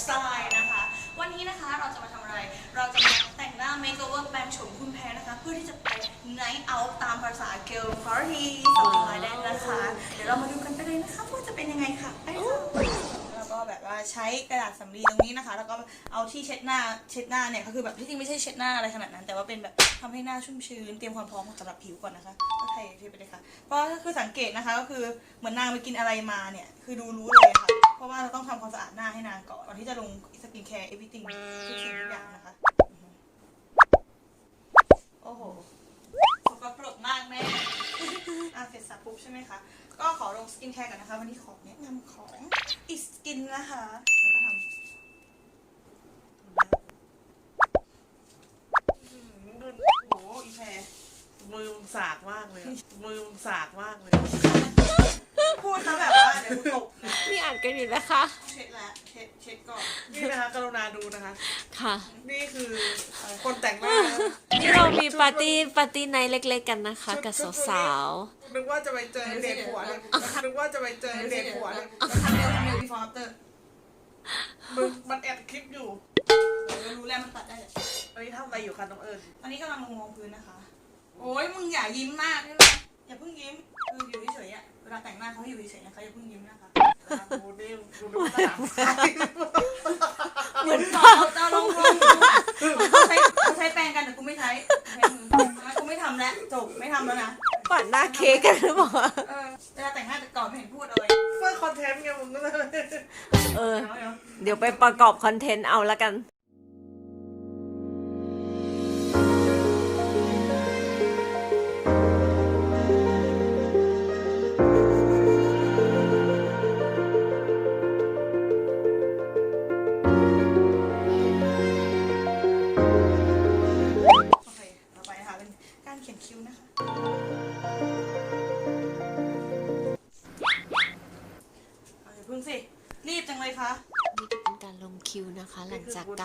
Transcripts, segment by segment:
สไตล์นะคะ วันนี้นะคะเราจะมาทำอะไร เราจะมาแต่งหน้า makeover แปลงโฉมคุณแพ้นะคะ เพื่อที่จะไป night out ตามภาษา girl party ของไลแดนนะคะ เดี๋ยวเรามาดูกันไปเลยนะคะว่าจะเป็นยังไงค่ะไปค่ะแล้วก็แบบว่าใช้กระดาษสำลีตรงนี้นะคะ แล้วก็เอาที่เช็ดหน้าเช็ดหน้าเนี่ยก็คือแบบที่จริงไม่ใช่เช็ดหน้าอะไรขนาดนั้น แต่ว่าเป็นแบบทำให้หน้าชุ่มชื้นเตรียมความพร้อมสำหรับผิวก่อนนะคะก็เทเทไปเลยค่ะเพราะก็คือสังเกตนะคะก็คือเหมือนนางไปกินอะไรมาเนี่ยคือดูรู้เลยค่ะ ราะว่าเราต้องทำความสะอาดหน้าให้นางก่อนก่อนที่จะลงสกินแคร์ everything ทุกสิ่งทุกอย่างนะคะ โอ้โหสกปรกมากแม่อะเสร็จสับปุ๊บใช่ไหมคะ ก็ขอลงสกินแคร์ก่อนนะคะ วันนี้ขอแนะนำของอิสกินนะคะ แล้วก็ทำดูโอ้โหอีแพรมือมึงสากมากเลยอะมือมึงสากมากเลย ดเขาแบบว่าเดี๋ยวกูตกนะนี่อ่านกันอยู่นะคะ เช็ดละเช็ดเช็ดก่อน นี่นะคะกรุณาดูนะคะ ค่ะ นี่คือคนแต่งหน้านะนี่เรามีปาร์ตี้ปาร์ตี้ไนท์เล็กๆกันนะคะ กับสาวนึกว่าจะไปเจอเด็กหัวเนี่ยนึกว่าจะไปเจอเด็กหัวเนี่ยแล้วทำเร็วทำเร็ว before after มึงมันแอบคลิปอยู่เดี๋ยวรู้แล้วมันตัดได้เลยอันนี้ทำอะไรอยู่คะน้องเอิญตอนนี้กำลังลงรองพื้นนะคะ โอ้ยมึงอย่ายิ้มมากได้ไหม อย่าเพิ่งยิ้มคืออยู่เฉยๆอะเวลาแต่งหน้าเขาให้อยู่เฉยๆนะคะอย่าเพิ่งยิ้มนะคะดูนี่ดูดูสนามเหมือนเราจะลงลงเขาใช้เขาใช้แปรงกันแต่กูไม่ใช้ใช้มือกูไม่ทำแล้วจบไม่ทำแล้วนะๆปัดหน้าเค้กกันหรือเปล่าเออเวลาแต่งหน้าแต่ก่อนไม่เห็นพูดเลยเพื่อคอนเทนต์ไงมึงก็เลยเออเดี๋ยวเดี๋ยวไปประกอบคอนเทนต์เอาละกัน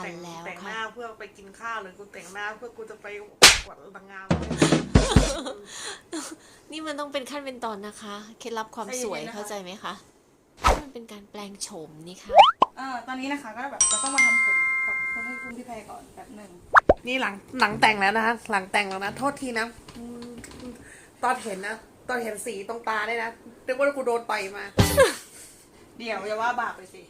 หลังจากกันแล้วแต่งหค่ะ น้าเพื่อไปกินข้าวหรือกูแต่งหน้าเพื่อกูจะไปกวดนางงามนี่มันต้องเป็นขั้นเป็นตอนนะคะ เคล็ดลับความสวยเข้าใจไหมคะมันเป็นการแปลงโฉมนี่ค่ะ เออตอนนี้นะคะก็แบบจะต้องมาทำผมกับคุณให้คุณพี่แพรก่อนแบบหนึ่งนี่หลังหลังแต่งแล้วนะคะ หลังแต่งแล้วนะโทษทีนะอืมตอนเห็นนะตอนเห็นสีตรงตาเนี่ยนะนึกว่ากูโดนต่อยมา เดี๋ยวอย่าว่าบาปไปสิ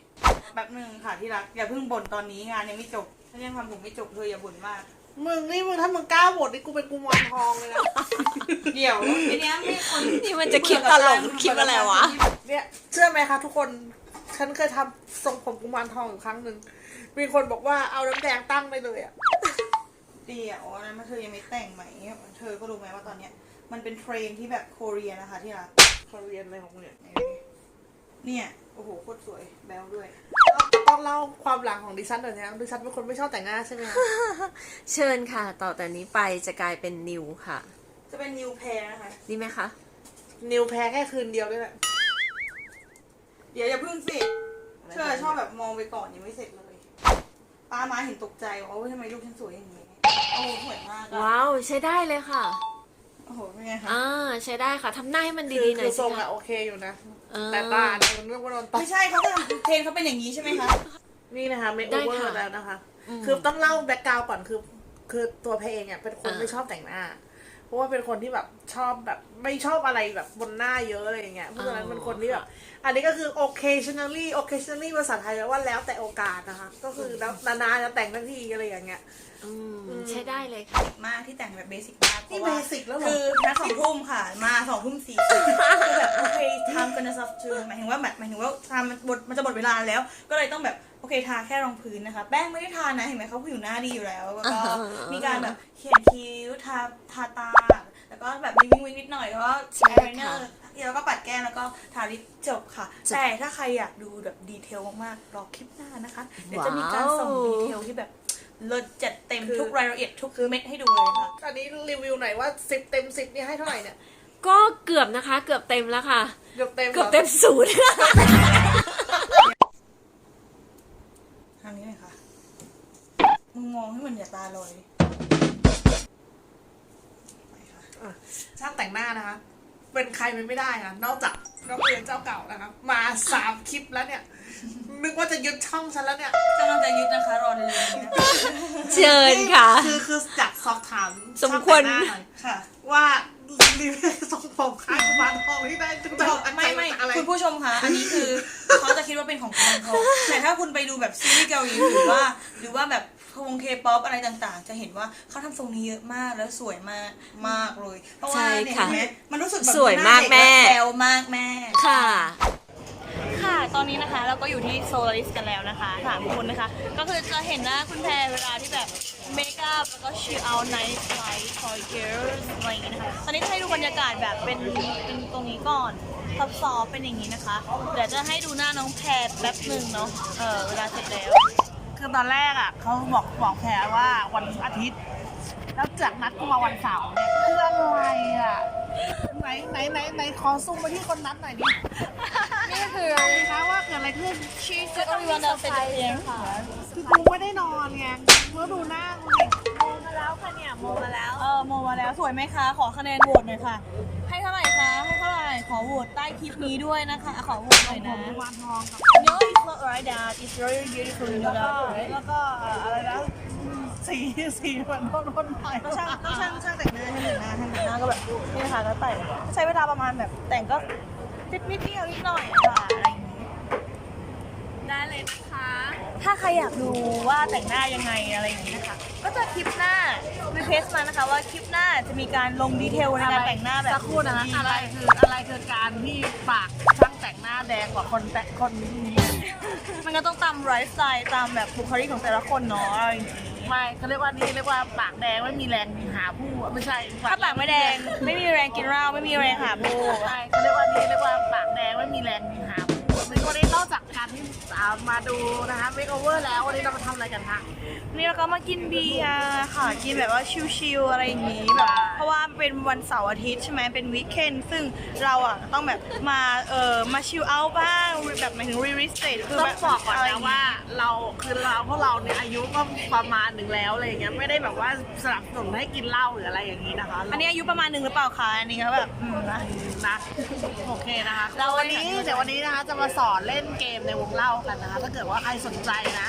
แบบหนึ่งค่ะที่รักอย่าเพิ่งบ่นตอนนี้งานยังไม่จบถ้ายังทำผมไม่จบเธออย่าบ่นมาก มึงนี่มึงถ้ามึงกล้าบดนี่กูเป็นกุมารทองเลยนะเดี๋ยวทีเนี้ยไม่คนนี่มันจะคลิปตลกคลิปอะไรวะ เนี่ยเชื่อไหมคะทุกคนฉันเคยทำทรงผมกุมารทองอยู่ครั้งหนึ่งมีคนบอกว่าเอาน้ำแดงตั้งได้เลยอะเดี๋ยวอันนั้นมาเธอยังไม่แต่งไหมเธอก็รู้ไหมว่าตอนเนี้ย มันเป็นเทรนด์ที่แบบโคเรียนะคะที่รักเขาเรียนอะไรของมึงเนี่ย เนี่ย โอ้โหโคตรสวยแบลด้วย ต้องเล่าความหลังของดิฉันหน่อยนะดิฉันเป็นคนไม่ชอบแต่งหน้าใช่ไหมคะเชิญค่ะ ต่อแต่นี้ไปจะกลายเป็นนิวค่ะ จะเป็นนิวแพรนะคะ นี่ไหมคะ นิวแพ้แค่คืนเดียวด้วยแหละเดี๋ยวอย่าพึ่งสิเธอชอบแบบมองไปก่อนยังไม่เสร็จเลยป้ามาเห็นตกใจว่าโอ้ยทำไมลูกฉันสวยอย่างนี้โอ้โหสวยมากอะว้าว ใช้ได้เลยค่ะ โอ้โหเป็นไงคะอ่าใช้ได้ค่ะทำหน้าให้มันคือดีๆหน่คืออยทสิรงคะอะโอเคอยู่นะเออ แต่ตาเนี่ยมันเรื่องว่าโดนต่อยไม่ใช่เขาจะทำเทรนเขาเป็นอย่างนี้ใช่ไหมคะ นี่นะคะเมคได้โอเวอค่ะ ร์แล้วนะคะอืมคือต้องเล่าแบ็กกราวก่อนคือ คือตัวเพลงอะเป็นคนอ่า ไม่ชอบแต่งหน้า เพราะว่าเป็นคนที่แบบชอบแบบไม่ชอบอะไรแบบบนหน้าเยอะอะไรอย่างเงี้ยเพราะฉะนั้นเป็นคนที่แบบอันนี้ก็คือ occasionally occasionally ภาษาไทยแปลว่าแล้วแต่โอกาสนะคะ ก็คือแล้วนานๆจะแต่งทันทีอะไรอย่างเงี้ย อืมใช้ได้เลยค่ะ มากที่แต่งแบบเบสิกมากเพนี่ราะว่า basic แล้วเหรอ คือนัดสองทุ่มค่ะ มาสองทุ่มสี่สิบคือแบบ โอเคทำกันนะซับจูหมายถึงว่าแบบหมายถึงว่าทำมันหมดมันจะหมดเวลาแล้ว ก็เลยต้องแบบโอเคทาแค่รองพื้นนะคะ แป้งไม่ได้ทานะเห็นไหมเขาผิวหน้าดีอยู่แล้วแล้วก็อ่ามีการแบบเขียนคิ้วทาทาตาแล้วก็แบบมีวิงวิงนิดหน่อยแล้วก็ใช่ไอายไลเนอค่ะร์แล้วก็ปัดแก้มแล้วก็ทาลิปจบค่ะจบแต่ถ้าใครอยากดูแบบดีเทลมากๆรอคลิปหน้านะคะ เดี๋ยวจะมีการว้าวส่งดีเทลที่แบบเลิศจัดเต็มคือทุกรายละเอียดทุกเม็ดให้ดูเลยค่ะอันนี้รีวิวหน่อยว่าสิบเต็มสิบนี่ให้เท่าไหร่เนี่ย ก็เกือบนะคะ เกือบเต็มแล้วค่ะ เกือบเต็มหรเกือบเต็มศูนย์ทางนี้เลยค่ะ มึงมองให้มันอย่าตาลอยไปค่ะอะช่างแต่งหน้านะคะเเป็นใครไปไม่ได้ค่ะ นอกจากน้องเอิญเจ้าเก่านะคะ มาสามคลิปแล้วเนี่ย นึกว่าจะยึดช่องฉันแล้วเนี่ย กำลังจะยึดนะคะ รอเร็วๆนี้นะเชิญค่ะ คือคืออยากสอบถามสมควร ช่างแต่งหน้าหน่อยค่ะ ว่า รีวิวทรงผมข้างมาทองที่ได้ทุกดอกอันใจไม่ไม่อะไรคุณผู้ชมคะอันนี้คือเขาจะคิดว่าเป็นของคนเขาแต่ถ้าคุณไปดูแบบซีรีส์เกาหลีหรือว่า หรือว่าแบบวงเคป๊อปอะไรต่างๆ จะเห็นว่าเขาทำทรงนี้เยอะมากแล้วสวยมากมากเลย เพราะว่าใช่เนี่ยค่ะเห็นไหมมันรู้สึกแบบสวยมากแม่แซวมากแม่ค่ะ ค่ะ ตอนนี้นะคะเราก็อยู่ที่โซลาริสกันแล้วนะคะสามคนนะคะ ก็คือจะเห็นหน้าคุณแพรเวลาที่แบบเมคอัพแล้วก็ชิลเอาไนท์ไลท์คอยเกิร์ลอะไรอย่างเงี้ยนะคะ ตอนนี้จะให้ดูบรรยากาศแบบเป็นเป็นตรงนี้ก่อนซับซอเป็นอย่างนี้นะคะ เดี๋ยวจะให้ดูหน้าน้องแพรแป๊บหนึ่งเนาะ เออเวลาเสร็จแล้ว คือตอนแรกอะเขาบอกบอกแพรว่าวันอาทิตย์ แล้วจากนัดกูมาวันเสาร์เนี่ยคืออะไรอะ ไหนไหนไหนไหนขอซูมมาที่คนนัดหน่อยดินี่คืออะไรคะว่าเกิดอะไรขึ้นชีสก็มีวันเดินเป็นเพียงค่ะคือกูไม่ได้นอนไงเมื่อดูหน้ากูดิโมมาแล้วค่ะเนี่ยโมมาแล้วเออโมมาแล้วสวยไหมคะ ขอคะแนนโหวตหน่อยค่ะ ให้เท่าไหร่คะให้เท่าไหร่ขอโหวตใต้คลิปนี้ด้วยนะคะ ขอโหวตหน่อยนะวานทองกับ No it's not right that it's very beautiful you know แล้วก็ that right แล้วก็เอ่ออะไรนะ สีสีเหมือนคนคนใหม่ต้องช่างต้องช่างช่างแต่งหน้าให้หนึ่งนะช่างแต่งหน้าก็แบบนี่นะคะก็แต่งใช้เวลาประมาณแบบแต่งก็นิดนิดเดียวนิดหน่อยค่ะอะไรอย่างนี้ได้เลยนะคะ ถ้าใครอยากดูว่าแต่งหน้ายังไงอะไรอย่างนี้นะคะ ก็จะคลิปหน้ารีเควสมานะคะ ว่าคลิปหน้าจะมีการลงดีเทลในการแต่งหน้าแบบสักครู่นะดีอะไรมากคืออะไรคือการที่ปากช่างแต่งหน้าแดงกว่าคนแต่คนนี้มันก็ต้องตามไลฟ์สไตล์ตามแบบบุคลิกของแต่ละคนเนาะอะไรอย่างนี้ ไม่เขาเรียกว่านี่เรียกว่าปากแดงไม่มีแรงหาผู้ไม่ใช่ถ้าปากไม่แดง ไม่มีแรงกินเหล้าไม่มีแรงหาโบใช่เขาเรียกว่านี่เรียกว่าปากแดงไม่มีแรงหา มาดูนะคะเมคโอเวอร์แล้ววันนี้เรามาทำอะไรกันคะนี่เราก็มากินเบียร์ค่ะ กินแบบว่าชิลๆอะไรอย่างนี้แบบเพราะว่าเป็นวันเสาร์อาทิตย์ใช่ไหมเป็นวีคเอนซึ่งเราอะต้องแบบมาเออมาชิลเอาท์บ้างแบบหมายถึงรีริสเตทคือต้อแบงบบอกก่อนอะไรนะว่าเราคือเราพวกเราเนี่ยอายุก็ประมาณหนึ่งแล้วอะไรอย่างเงี้ยไม่ได้แบบว่าสนับสนุนให้กินเหล้าหรืออะไรอย่างนี้นะคะอันนี้อายุประมาณหนึ่งหรือเปล่าคะอันนี้ก็แบบอืมนะ นะโอเคนะคะเราวันนี้เดี๋ยววันนี้นะคะจะมาสอนเล่นเกมในวงเล่ากันนะคะ ถ้าเกิดว่าใครสนใจนะ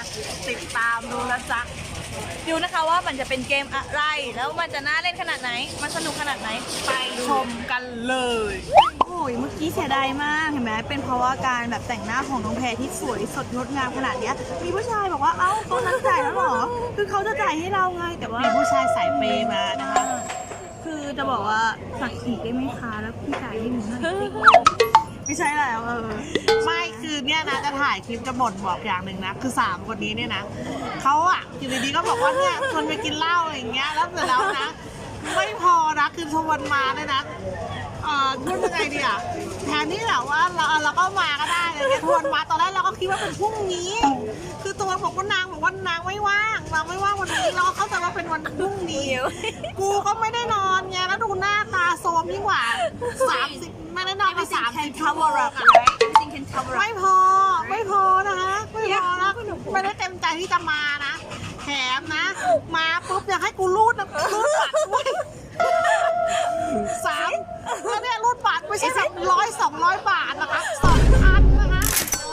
ติดตามดูนะจ๊ะดูนะคะว่ามันจะเป็นเกมอะไร แล้วมันจะน่าเล่นขนาดไหน มันสนุกขนาดไหน ไปชมกันเลยโอ้ยเมื่อกี้เสียดายมากเห็นไหมเป็นเพราะว่าการแบบแต่งหน้าของน้องแพรที่สวยสดงดงามขนาดเนี้ย มีผู้ชายบอกว่าเอ้าตอนนั้นจ่ายแล้วเหรอ คือเขาจะจ่ายให้เราไงแต่ว่ามีผู้ชายสายเปย์มานะคะ คือจะบอกว่าสั่งอีกได้ไหมคะแล้วพี่จ่ายให้หนูหน่อยสิไม่ใช่แล้วเออไม่ คือเนี่ยนะจะถ่ายคลิปจะบ่นบอกอย่างหนึ่งนะ คือสามคนนี้เนี่ยนะเขาอะอยู่ดีๆก็บอกว่าเนี่ยชวนไปกินเหล้าอะไรอย่างเงี้ยแล้วเสร็จแล้วนะ ไม่พอนะคือชวนมาเลยนะเอ่อพูดยังไงดีอะแทนที่แบบว่าเราเราก็มาก็ได้อะไรเงี้ยชวนมาตอนแรกเราก็คิดว่าเป็นพรุ่งนี้ คือตัวบอกว่านางบอกว่านางไม่ว่างนางไม่ว่างวันนี้เราก็เข้าใจว่าเป็นวันพรุ่งนี้ กูก็ไม่ได้นอนไงแล้วดูหน้าตาโซมยิ่งกว่าสามสิบไม่ได้นอนมาสามสิบชั่วโมงอะ จริงๆ can cover ไม่พอไม่พอนะคะไม่พอนะไม่ได้เต็มใจที่จะมานะแถมนะ มาปุ๊บอยากให้กูรูดนะรูดบัตรด้วยสามแล้วเนี่ยรูดบัตรไม่ใช่แบบร้อยสองร้อยบาทนะคะสองพันนะคะ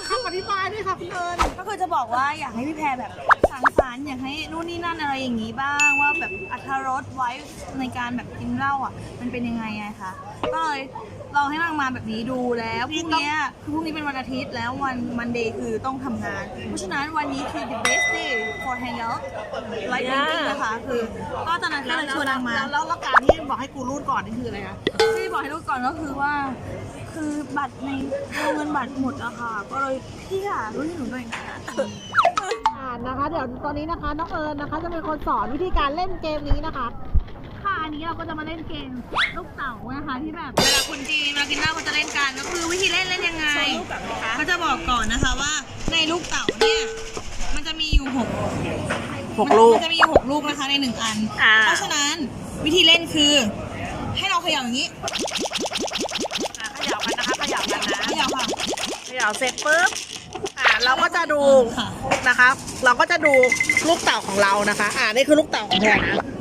คำอธิบายด้วยค่ะคุณเอิญก็คือจะบอกว่าอยากให้พี่แพรแบบสังสรรค์อยากให้นู่นนี่นั่นอะไรอย่างนี้บ้างว่าแบบอัธรสไว้ในการแบบกินเหล้าอะ มันเป็นยังไงไงคะก็เลย ลองให้นางมาแบบนี้ดูแล้วพรุ่งเนี้ยคือพรุ่งนี้เป็นวันอาทิตย์แล้ววันมันเดย์คือต้องทำงาน เพราะฉะนั้นวันนี้คือ the best day for hang out like drinking นะคะคือ ก็ตอนนั้นก็เลยชวนนางมาแล้วแล้วแล้วการที่บอกให้กูรูดก่อนนี่คืออะไรคะที่บอกให้รู้ก่อนก็คือว่า คือบัตรในวงเงินบัตรหมดอะค่ะ ก็เลยพี่ค่ะรู้ให้หนูหน่อยนะอ่านนะคะ เดี๋ยวตอนนี้นะคะน้องเอิญนะคะ จะเป็นคนสอนวิธีการเล่นเกมนี้นะคะค่ะ อันนี้เราก็จะมาเล่นเกมลูกเต๋านะคะที่แบบเวลาคนจีนมากินเหล้าเขาจะเล่นกันก็คือวิธีเล่นเล่นยังไงก็จะบอกก่อนนะคะว่าในลูกเต๋าเนี่ยมันจะมีอยู่หกหกลูกมันจะมีอยู่หกลูกนะคะในหนึ่งอันอ่าเพราะฉะนั้นวิธีเล่นคือ ให้เราเขย่าอย่างนี้อะเขย่ากันนะคะเขย่ากันนะเขย่าค่ะเขย่าเสร็จปุ๊บอ่าเราก็จะดูค่ะนะคะ เราก็จะดูลูกเต่าของเรานะคะ อ่านี่คือลูกเต่าของแพรนะ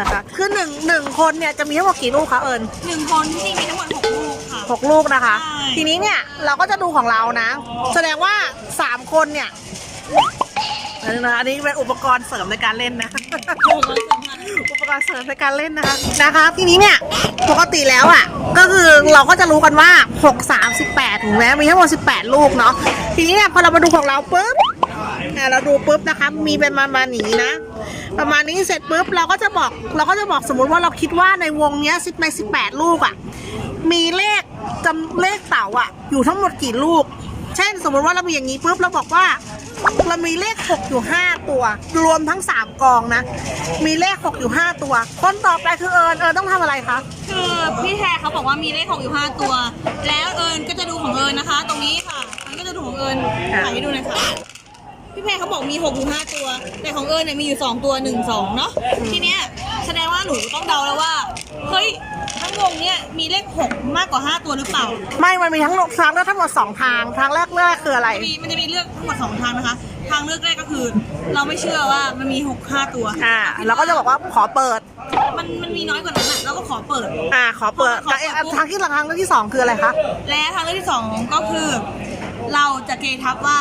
นะคะ คือหนึ่งหนึ่งคนเนี่ยจะมีทั้งหมดกี่ลูกคะเอิญหนึ่งคนที่นี่มีทั้งหมดหกลูกค่ะ หกลูกนะคะ ใช่ ทีนี้เนี่ยเราก็จะดูของเรานะ แสดงว่าสามคนเนี่ยอันนี้นะอันนี้เป็นอุปกรณ์เสริมในการเล่นนะอุปกรณ์เสริมในการเล่นนะคะนะคะทีนี้เนี่ยปกติแล้วอะก็คือเราก็จะรู้กันว่า 6 3 18ถูกไหมมีทั้งหมด18 ลูกเนาะทีนี้เนี่ยพอเรามาดูของเราปุ๊บอะเราดูปุ๊บนะคะ มีเป็นประมาณนี้นะ ประมาณนี้เสร็จปุ๊บเราก็จะบอกเราก็จะบอกสมมุติว่าเราคิดว่าในวงเนี้ย10ใน18ลูกอะมีเลขจำเลขเต่าอะ อยู่ทั้งหมดกี่ลูก เช่นสมมติว่าเรามีอย่างนี้ปุ๊บเราบอกว่า เรามีเลขหกอยู่ห้าตัว รวมทั้งสามกองนะ มีเลขหกอยู่ห้าตัว คนต่อไปคือเอิญเอิญต้องทำอะไรคะ คือพี่แทเขาบอกว่ามีเลขหกอยู่ห้าตัว แล้วเอิญก็จะดูของเอิญนะคะ ตรงนี้ค่ะเอิญก็จะดูของเอิญค่ะถ่ายให้ดูหน่อยค่ะ พี่แพรเขาบอกมีหกอยู่ห้าตัว แต่ของเอิญเนี่ยมีอยู่สองตัวหนึ่งสองเนาะทีเนี้ยแสดงว่าหนูต้องเดาแล้วว่า เฮ้ย ทั้งวงเนี่ยมีเลขหกมากกว่าห้าตัวหรือเปล่า ไม่ มันมีทั้งทางเลือกทั้งหมดสองทาง ทางแรกเลือกคืออะไร มันมีมันจะมีเลือกทั้งหมดสองทางนะคะ ทางเลือกแรกก็คือ เราไม่เชื่อว่ามันมีหกห้าตัว อ่าเราก็จะบอกว่าขอเปิด มันมันมีน้อยกว่านั้นอะเราก็ขอเปิด อ่า ขอเปิดขอเปิดแต่เอ่อทางที่ทางเลือกที่สองคืออะไรคะ และทางเลือกที่สองก็คือ เราจะเกทับว่า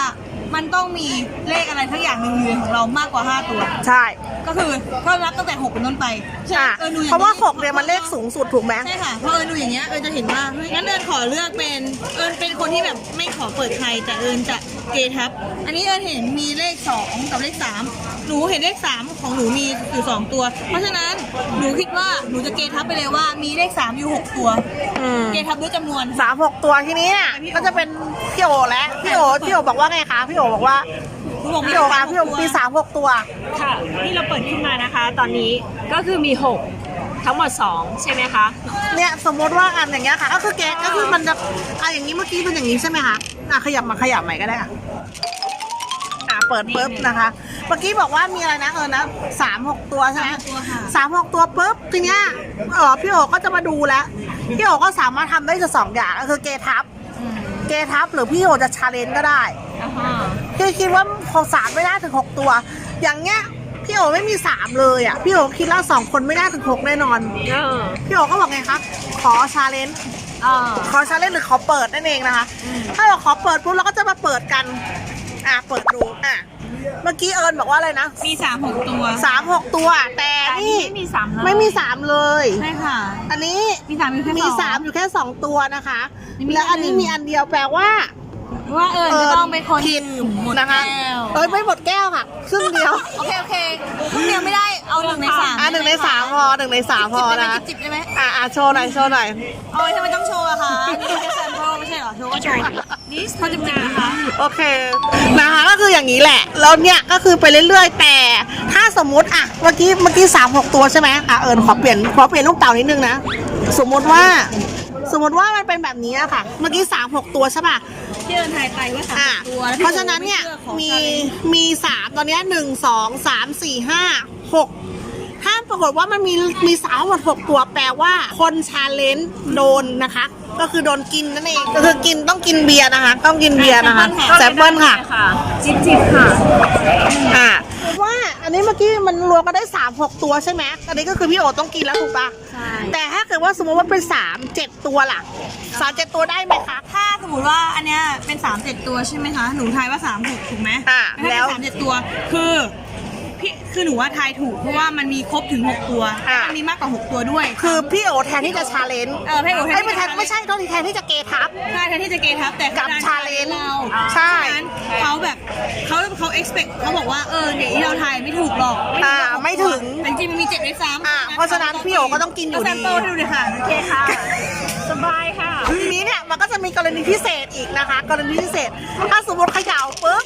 มันต้องมีเลขอะไรทั้งอย่างหนึ่งอยู่ในของเรามากกว่า 5 ตัว ใช่ ก็คือก็นับตั้งแต่6เป็นต้นไปใช่อ่าเออดูอย่งเพราะว่าหกเนี่ยมันเลขสูงสุดถูกไหม ใช่ค่ะเพราะเอิญดูอย่างเงี้ยเอิญจะเห็นว่าเฮ้ยงั้นเอิญขอเลือกเป็นเอิญเป็นคนที่แบบไม่ขอเปิดใครแต่เอิญจะเกทับ อันนี้เอิญเห็นมีเลข 2 กับเลข 3 หนูเห็นเลข 3 ของหนูมีอยู่สองตัว เพราะฉะนั้นหนูคิดว่าหนูจะเกทับไปเลยว่ามีเลข 3 อยู่ 6 ตัว อืม เกทับด้วยจำนวน สามหกตัวทีนี้เนี่ยก็จะเป็นพี่โอแล้วพี่โอพี่โอบอกว่าไงคะพี่โอบอกว่าหนูบอกมีพี่โอมาสามพี่โอตัวมีสามหกตัว ค่ะที่เราเปิดขึ้นมานะคะ ตอนนี้ก็คือมี6ทั้งหมด 2 ใช่ไหมคะ เนี่ยสมมติว่าอันอย่างเงี้ยค่ะ ก็คือแกะก็คือมันจะอะอย่างนี้เมื่อกี้เป็นอย่างนี้ใช่ไหมคะอะขยับมาขยับใหม่ก็ได้ค่ะอะเปิดปุ๊บนะคะ เมื่อกี้บอกว่ามีอะไรนะเออนะสามหกตัวใช่ไหมสามหกตัวค่ะสามหกตัวปุ๊บทีเนี้ยเออพี่โอก็จะมาดูแล้วพี่โอก็สามารถทำได้จะสองอย่างก็คือเกทับเกทับหรือพี่โอจะชาเลนจ์ก็ได้ พี่คิดว่าของสามไม่ได้ถึงหกตัว อย่างเงี้ย พี่โอไม่มีสามเลยอะ พี่โอคิดว่าสองคนไม่ได้ถึงหกแน่นอน เออพี่โอก็บอกไงคะ ขอชาเลนจ์ เออ ขอชาเลนจ์หรือขอเปิดนั่นเองนะคะ ถ้าเราขอเปิดปุ๊บเราก็จะมาเปิดกัน อะ เปิดดูอะ เมื่อกี้เอิญบอกว่าอะไรนะมีสามหกตัวสามหกตัว แต่อันนี้นี่ไม่มีสามเลยไม่มีสามเลย ใช่ค่ะ อันนี้ มีสามอยู่แค่มีสอง สามอยู่แค่สองตัวนะคะนี่มีและอันนี้อันหนึ่ง มีอันเดียวแปลว่า ว่าเอิญจะต้องเป็นคนผิดหมดนะคะแก้วเอ้ยไม่หมดแก้วค่ะครึ่งเดียว โอเคโอเคพวกเดียวไม่ได้เอาหนึ่งในสามอะหนึ่งในสามพอหนึ่งในสามพอนะจิบได้ไหมอะอะโชว์หน่อยโชว์หน่อยโอ้ยทำไมต้องโชว์อะคะนี่แค่แซมเปิลไม่ใช่เหรอโชว์ก็โชว์นี่เขาจิบจิบนะคะโอเคนะคะก็คืออย่างนี้แหละแล้วเนี่ยก็คือไปเรื่อยๆแต่ถ้าสมมุติอะเมื่อกี้เมื่อกี้สามหกตัวใช่ไหมอะเอิญขอเปลี่ยนขอเปลี่ยนลูกเต่านิดนึงนะสมมุติว่าสมมติว่ามันเป็นแบบนี้อะค่ะ เมื่อกี้สามหกตัวใช่ป่ะ ที่เอิญถ่ายไปว่าสามอะตัวแล้วเพราะฉะนั้นเนี่ยพี่มีโอ้ไชื่อขอ challenge มีสามตอนเนี้ยหนึ่งสองสามสี่ห้าหกถ้าปรากฏว่ามันมีมีสามทั้งหมดหกตัวแปลว่าคนชาเลนจ์โดนนะคะ ก็คือโดนกินนั่นเองก็คือกินต้องกินเบียร์นะคะ ต้องกินเบียร์นะคะแซมเปิลค่ะค่ะจิบจิบค่ะ อ่า ว่าอันนี้เมื่อกี้มันรวมกันได้สามหกตัวใช่ไหมอันนี้ก็คือพี่โอต้องกินแล้วถูกปะใช่ แต่ถ้าเกิดว่าสมมติว่าเป็นสามเจ็ดตัวล่ะสามเจ็ดตัวได้ไหมคะ ถ้าสมมติว่าอันเนี้ยเป็นสามเจ็ดตัวใช่ไหมคะ หนูทายว่าสามหกถูกไหมอะถ้าแล้เป็วนสามเจ็ดตัวคือ พี่คือหนูว่าทายถูกเพราะว่ามันมีครบถึงหกตัวอะ มันมีมากกว่าหกตัวด้วย คือพี่โอแทนที่จะชาเลนจ์เออให้หนูแทนเอ้ยที่ไม่แทนจะไม่ใช่โทษทีแทนที่จะเกทับ ใช่แทนที่จะเกทับแต่กับเขดัน challenge เราใช่ฉะนั้นเขาแบบเขาเขา expect เขาบอกว่าเออเดี๋ยวที่เราทายไม่ถูกหรอกอ่าไม่ถึงแต่จริงๆมันมีเจ็ดในสามอ่าเพราะฉะนั้นพี่โอก็ต้องกินอยู่ดี เาแซมเปิลให้ดูเลยค่ะโอเคค่ะ สบายค่ะ ทีนี้เนี่ยมันก็จะมีกรณีพิเศษอีกนะคะ กรณีพิเศษ ถ้าสมมติเขย่าปุ๊บ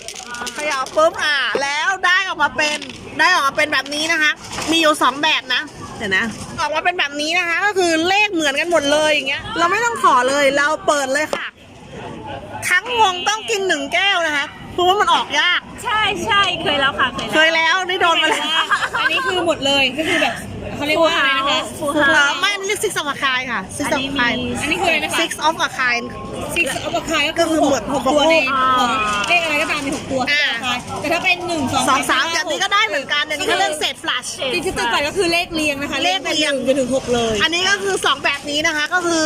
เขย่าปุ๊บอ่าแล้วได้ออกมาเป็นได้ออกมาเป็นแบบนี้นะคะ มีอยู่สองแบบนะเดี๋ยวนะออกมาเป็นแบบนี้นะคะ ก็คือเลขเหมือนกันหมดเลยอย่างเงี้ย เราไม่ต้องขอเลยเราเปิดเลยค่ะ ทั้งวงต้องกินหนึ่งแก้วนะคะเพราะว่ามันออกยาก ใช่ใช่เคยแล้วค่ะเคยเคยแล้วนี่โดนมาแล้วอันนี้คือหมดเลยก็คือแบบเขาเรียกว่าอะไรนะคะ ฟูถูกฮาแล้วไม่นี่เรียก six of a kind ค่ะ six อัน of นี้ a มี kind อันนี้คืออะไรนะคะ six of a kind six of a kind ก็คือหมดหกตัวในหกของ อ่า แต่ถ้าเป็นหนึ่งสองสองสามอย่างนี้ก็ได้เหมือนกันอย่างนี้ก็เรียกเศษ flash ที่ที่ตึกก่อนก็คือเลขเรียงนะคะเลขเรียง จนถึงหกเลย อันนี้ก็คือสองแบบนี้นะคะก็คือ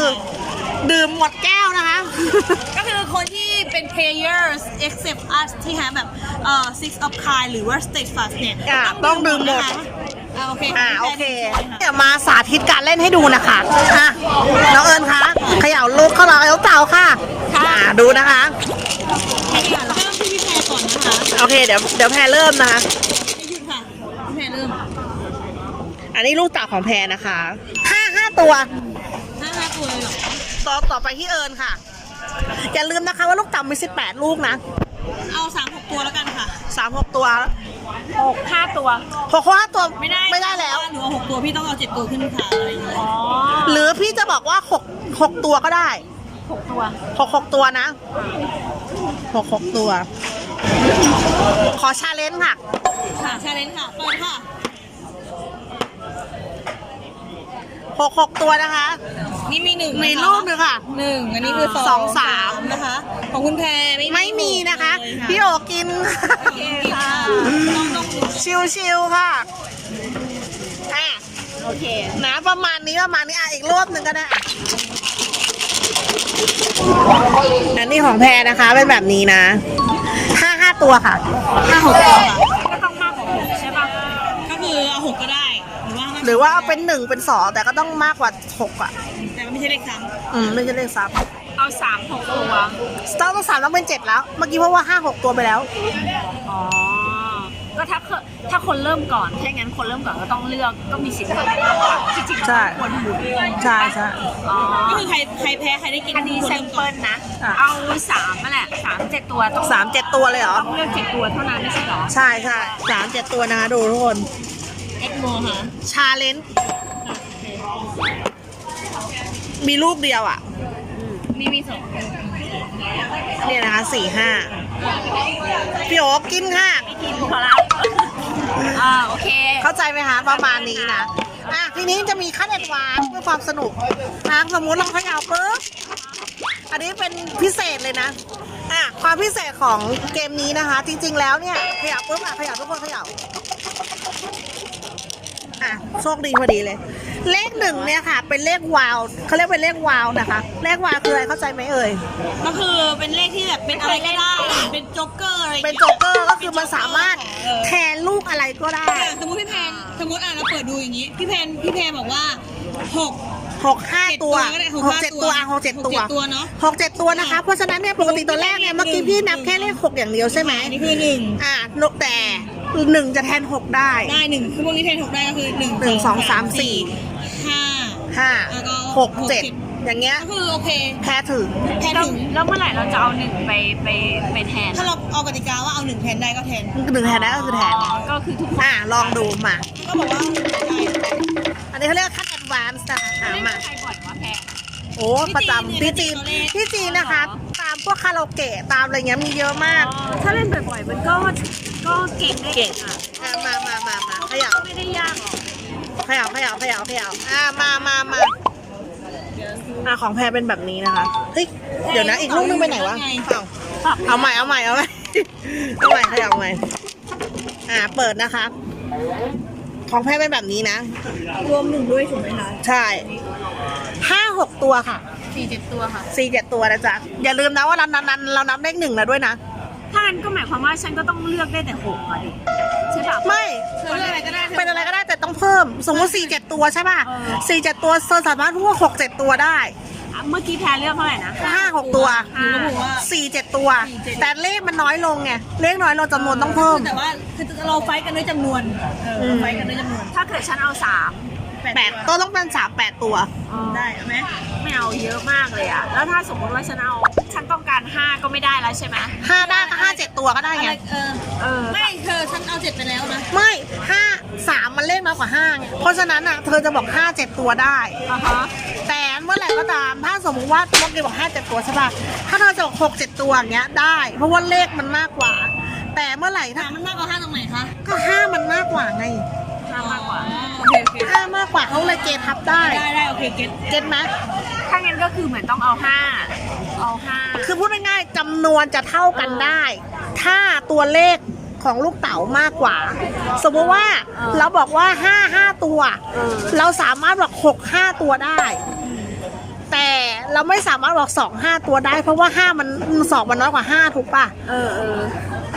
ดื่มหมดแก้วนะคะ ก็คือคนที่เป็น players except us ที่หาแบบเอ่อ six of kind หรือว่า state fast เนี่ยอ่าต้องดื่มหมด นะคะอ่าโอเคอ่าโอเคใช่ค่ะเดี๋ยวมาสาธิตการเล่นให้ดูนะคะอะน้องเอิญคะเขย่าลูกเข้ามาเอาเต่าค่ะอ่าดูนะคะค่ะ โอเคเดี๋ยวเดี๋ยวแพรเริ่มนะคะให้หยุดค่ะพี่แพรเริ่ม อันนี้ลูกเต่าของแพรนะคะห้าห้าตัวห้าห้าตัวเลยเหรอต่อต่อไปที่เอิญค่ะ อย่าลืมนะคะว่าลูกเต่ามี18ลูกนะเอาสามหกตัวแล้วกันค่ะสามหกตัวหกห้าตัว หกห้าตัวไม่ได้ไม่ได้แล้วหนูเอาหกตัวพี่ต้องเอาเจ็ดตัวขึ้นค่ะอะไรอย่างเงี้ยอ๋อหรือพี่จะบอกว่าหกหกตัวก็ได้หกตัวหกหกตัวนะหกหกตัว ขอชาเลนจ์ค่ะ ค่ะชาเลนจ์ค่ะ เปิดค่ะหกหกตัวนะคะ นี่มีหนึ่งมีนะคะลูกหนึ่งค่ะ หนึ่งอันนี้คือสองสองสามนะคะ ของคุณแพรไม่ไม่มีนะคะเลยพี่โอกินโอเคค่ะต้องต้องดูชิวๆค่ะอะโอเคนะประมาณนี้ประมาณนี้อะอีกรอบหนึ่งก็ได้อะอันนี้ของแพรนะคะเป็นแบบนี้นะห้าห้า ตัวค่ะห้าหกตัวค่ะก็ต้องมากกว่าหกใช่ป่ะก็คือเอาหกก็ได้ หรือว่าหรือว่าเอาเป็นหนึ่งเป็นสองแต่ก็ต้องมากกว่าหกอะ แต่มันไม่ใช่เลขซ้อืมไม่ใช่เลขซับเอาสามหกตัวสตาร์ต้องสามต้องเป็นเจ็ดแล้ว เมื่อกี้เพราะว่าห้าหกตัวไปแล้ว อ๋อ ก็ถ้าเคถ้าคนเริ่มก่อนถ้างั้นคนเริ่มก่อนก็ต้องเลือกก็มีสิทธิ์เลือกได้ก่อนจริงๆใช่เราควรหมุนใช่ใช่อ๋อำก็คือใครใครแพ้ใครได้กินอันนี้คแซเริ่มก่เปิอนลนะอะเอาสามนั่นแหละสามเจ็ดตัวต้องสามเจ็ดตัวเลยเหรอ ต้องเลือกเจ็ดตัวเท่านั้นไม่ใช่เหรอใช่ใช่สามเจ็ดตัวนะคะดูทุกคน เอ็กโมค่ะชาเลนจ์มีลูกเดียวอะนี่มีสองเนี่ยนะคะสี่ห้า พี่โอ๊คกินค่ะกินพอละอ่าโอเค เข้าใจไหมคะประมาณนี้นะอะทีนี้จะมีขั้นแอดวานซ์เพื่อความสนุกทางสมมุติเราเขย่าปุ๊บอันนี้เป็นพิเศษเลยนะอะความพิเศษของเกมนี้นะคะ จริง ๆ แล้วเนี่ยเขย่าปุ๊บอะเขย่าทุกคนเขย่าอะโชคดีพอดีเลย เลขหนึ่งเนี่ยค่ะ เป็นเลขวาวเขาเรียกเป็นเลขวาวนะคะ เลขวาวคืออะไรเข้าใจไหมเอ่ย ก็คือเป็นเลขที่แบบเป็นอะไรก็ได้ เป็นโจ๊กเกอร์อะไรอย่างเป็นงี้ยโจ๊กเกอร์ก็คือมันสามารถแทนลูกอะไรก็ได้ อย่างสมมติพี่แพนสมมติอะเราเปิดดูอย่างนี้ พี่แพนพี่แพนบอกว่าหก หกห้าเจ็ดตัวก็ได้หหกกห้าเจ็ดตัตัววอะหกเจ็ดตัวหกเจ็ดตัวเนอะหกเจ็ดตัวนะคะ เพราะฉะนั้นเนี่ยปกติตัวแรกเนี่ยเมื่อกี้พี่นับแค่เลขหกอย่างเดียวใช่ไหมอันนี้คือหนึ่ง อ่านกแต่หนึ่งจะแทนหกได้ ได้หนึ่งคือพวกนี้แทนหกได้ก็คือหนึ่งหนึ่งสองสามสี่ห้า ห้าแล้วก็หกหกเจ็ดเจ็ดอย่างเงี้ยก็คือโอเคแพ้ถึงแทนแล้วถึงแล้วเมื่อไหร่เราจะเอาหนึ่งไปไปไปแทนถ้าเราเอากติกาว่าเอาหนึ่งแทนได้ก็แทนหนึ่งแทนได้ก็คือแทนอ๋อก็คือทุกคนอ่าลองดูมา ก็บอกว่าได้อันนี้เขาเรียกขั้นแอดวานซ์นะคะอ่าไม่มามีใครบ่นว่าแพง โอ้ประจำที่จีนที่จีนนะคะ ตามพวกคาราโอเกะตามอะไรเงี้ยมีเยอะมากอ๋อถ้าเล่นบ่อยๆมันก็ก็เก่งได้เก่งอะอะมามามามาเขย่าก็ไม่ได้ยากหรอก เขย่าเขย่าเขย่าเขย่าอ่ามามามาอ่าของแพรเป็นแบบนี้นะคะเฮ้ยเดี๋ยวนะอีกลูกนึงไปไหนวะเอาเอาใหม่เอาใหม่เอาใหม่เอาใหม่เขย่าใหม่อ่าเปิดนะคะ ของแพรเป็นแบบนี้นะ รวมหนึ่งด้วยถูกไหมคะใช่ห้าหกตัวค่ะสี่เจ็ดตัวค่ะสี่เจ็ดตัวนะจ๊ะอย่าลืมนะว่าเรานับเรานับเลขหนึ่งแล้วด้วยนะ ถ้างั้นก็หมายความว่าฉันก็ต้องเลือกได้แต่หกอะดิใช่ป่ะ ไม่เธอเลือกอะไรก็ได้เธอ เป็นอะไรก็ได้แต่ต้องเพิ่ม สมมติสี่เจ็ดตัวใช่ป่ะเออ สี่เจ็ดตัวเธอสามารถพูดหกเจ็ดตัวได้อะเมื่อกี้แพ้เลือกเท่าไหร่นะ ห้าหกตัวห้าก็บอกว่าสี่เจ็ดตัวแต่เลขมันน้อยลงไงเลขน้อยลงจำนวนต้องเพิ่ม แต่ว่าคือเราไฟท์กันด้วยจำนวนเออเราไฟท์กันด้วยจำนวนถ้าเกิดฉันเอาสามแปดตัวต้องเป็นสามแปดตัว ได้ไหมไม่เอาเยอะมากเลยอะ แล้วถ้าสมมติว่าฉันเอา ฉันต้องการห้าก็ไม่ได้แล้วใช่ไหมห้าได้ก็ห้าเจ็ดตัวก็ได้อะไรไง เออ เออ ไม่เธอฉันเอาเจ็ดไปแล้วนะ ไม่ห้าสามมันเลขน้อยกว่าห้าไงเพราะฉะนั้นอะเธอจะบอกห้าเจ็ดตัวได้ อะฮะ แต่เมื่อไหร่ก็ตามถ้าสมมติว่าเมื่อกี้บอกห้าเจ็ดตัวใช่ป่ะถ้าเธอจะบอกหกเจ็ดตัวอย่างเงี้ยได้ เพราะว่าเลขมันมากกว่า แต่เมื่อไหร่ถ้าสามมันมากกว่าห้าตรงไหนคะ ก็ห้ามันมากกว่าไง ห้ามากกว่า โอเคโอเคห้ามากกว่าเขาเลยเกทับได้ ได้ได้โอเคเก็ตเก็ตไหมถ้างั้นก็คือเหมือนต้องเอาห้าเอาห้าคือพูดง่ายๆจำนวนจะเท่ากันได้ ถ้าตัวเลขของลูกเต๋ามากกว่า สมมติว่าเราบอกว่าห้าห้าตัวเออเราสามารถบอกหกห้าตัวได้ แต่เราไม่สามารถบอกสองห้าตัวได้ เพราะว่าห้ามันสองมันน้อยกว่าห้าถูกป่ะ เออเออ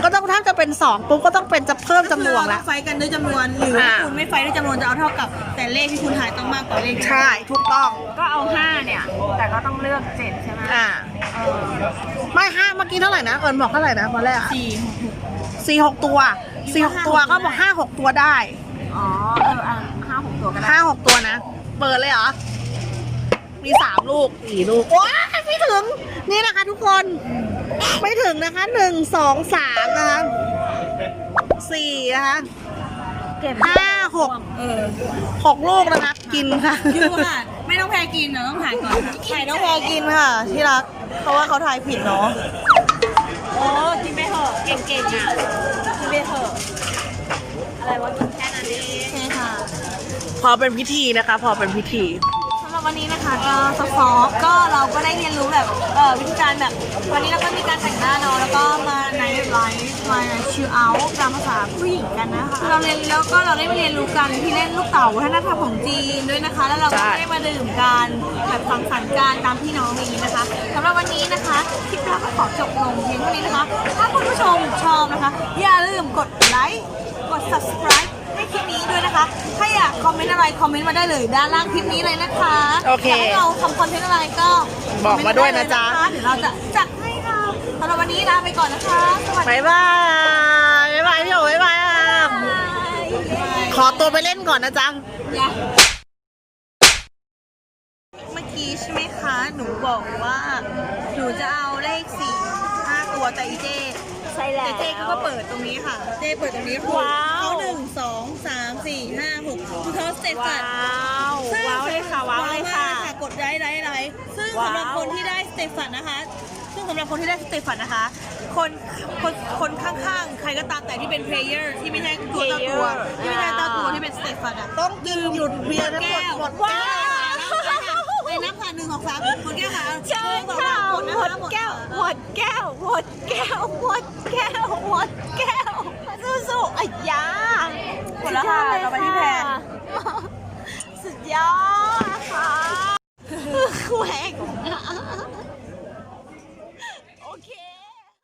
ก็ต้องถ้าจะเป็นสองปุ๊บก็ต้องเป็นจะเพิ่มจำนวนแล้แล้ววไฟกันด้วยจำนวนหรือว่าอ่า คุณไม่ไฟด้วยจำนวนจะเอาเท่ากับ แต่เลขที่คุณถ่ายต้องมากกว่าเลขที่ใช่ถูกต้องก็เอาห้าเนี่ย แต่ก็ต้องเลือกเจ็ดใช่ไหมอ่าเออไม่ห้าเมื่อกี้เท่าไหร่นะเอิญบอกเท่าไหร่นะตอนแรกอะสี่หกหก สี่หกตัวสี่หกตัวก็บอกห้าหกตัวได้อ๋อเอออะห้าหกตัวก็ได้ห้าหกตัวนะ เปิดเลยเหรอ มีสามลูกสี่ลูกว้ายไม่ถึง นี่นะคะทุกคน ไม่ถึงนะคะหนึ่งสองสามนะคะสี่นะคะเก็บห้าหกเออหกลูกนะคะกินค่ะยูค่ะ ไม่ต้องแพรกินเนาะต้องถ่ายก่อนค่ะไข่น้องแพรกินค่ะ ที่รัก เพราะว่าเขาทายผิดเนาะโอ้กินไปเถอะเก่งๆอะกินไปเถอะอะไรวะกินแค่นั้นเองใช่ค่ะ พอเป็นพิธีนะคะ พอเป็นพิธีสำหรับ วันนี้นะคะก็ซอฟๆก็เราก็ได้เรียนรู้แบบเอ่อวิธีการแบบ วันนี้เราก็มีการแต่งหน้าเนาะแล้วก็มาในไลฟ์มาชิลเอาท์ตามภาษาผู้หญิงกันนะคะเราเรียนแล้วก็เราได้มาเรียนรู้กันที่เล่นลูกเต๋าวัฒนธรรมของจีนด้วยนะคะ แล้วเราก็ได้มาดื่มกันแบบสังสรรค์กันตามพี่น้องอย่างนี้นะคะสำหรับวันนี้นะคะคลิปเราก็ขอจบลงเพียงเท่านี้นะคะ ถ้าคุณผู้ชมชอบนะคะ อย่าลืมกดไลค์กด subscribe คลิปนี้ด้วยนะคะถ้าอยากคอมเมนต์อะไรคอมเมนต์มาได้เลยด้านล่างคลิปนี้เลยนะคะโอเคยากให้เราทำคอนเทนต์อะไรก็บอกมาด้วยนะจ๊ะ คอมเมนต์มาได้เลยคเดี๋ยวเราจะจัดให้ค่ะสำหรับวันนี้ลาไปก่อนนะคะสวัสดีบายบายบ๊ายบายพี่โอ๋บ๊ายบายอะ ขอตัวไปเล่นก่อนนะจ๊ะ เมื่อกี้ใช่ไหมคะ หนูบอกว่า หนูจะเอาเลขสี่ห้าตัวแต่อีเจใช่แล้วแต่เจเขาก็เปิดตรงนี้ค่ะ เจเปิดตรงนี้คือว้าว เขาหนึ่ง สองสามสี่ห้าหกคือเขาสเตตัว้าสวว้าวเลยค่ะว้าวเลยค่ะว้าวมากกดไลค์ไลค์ไลค์ซึ่งว้าวสำหรับคนที่ได้สเตฟันนะคะ ซึ่งสำหรับคนที่ได้สเตฟันนะคะ คนคนคนข้างๆ ใครก็ตามแต่ที่เป็นเพลเยอร์ที่ไม่ใช่ตัวต่อตัวที่ไม่ใช่ตัวตัวที่เป็นสเตฟันอะ ต้องดื่มหยุดเบียร์ทั้งหมดหมดว้าวในนับค่ะหนึ่งสองสามหมดแก้วค่ะใช่ค่ะหมดแก้วหมดแก้วหมดแก้วหมดแก้วหมดแก้ว สู้สู้อ้ยาหมดแล้วค่ะเราไปที่แพนสุดยอดค่ะแขวง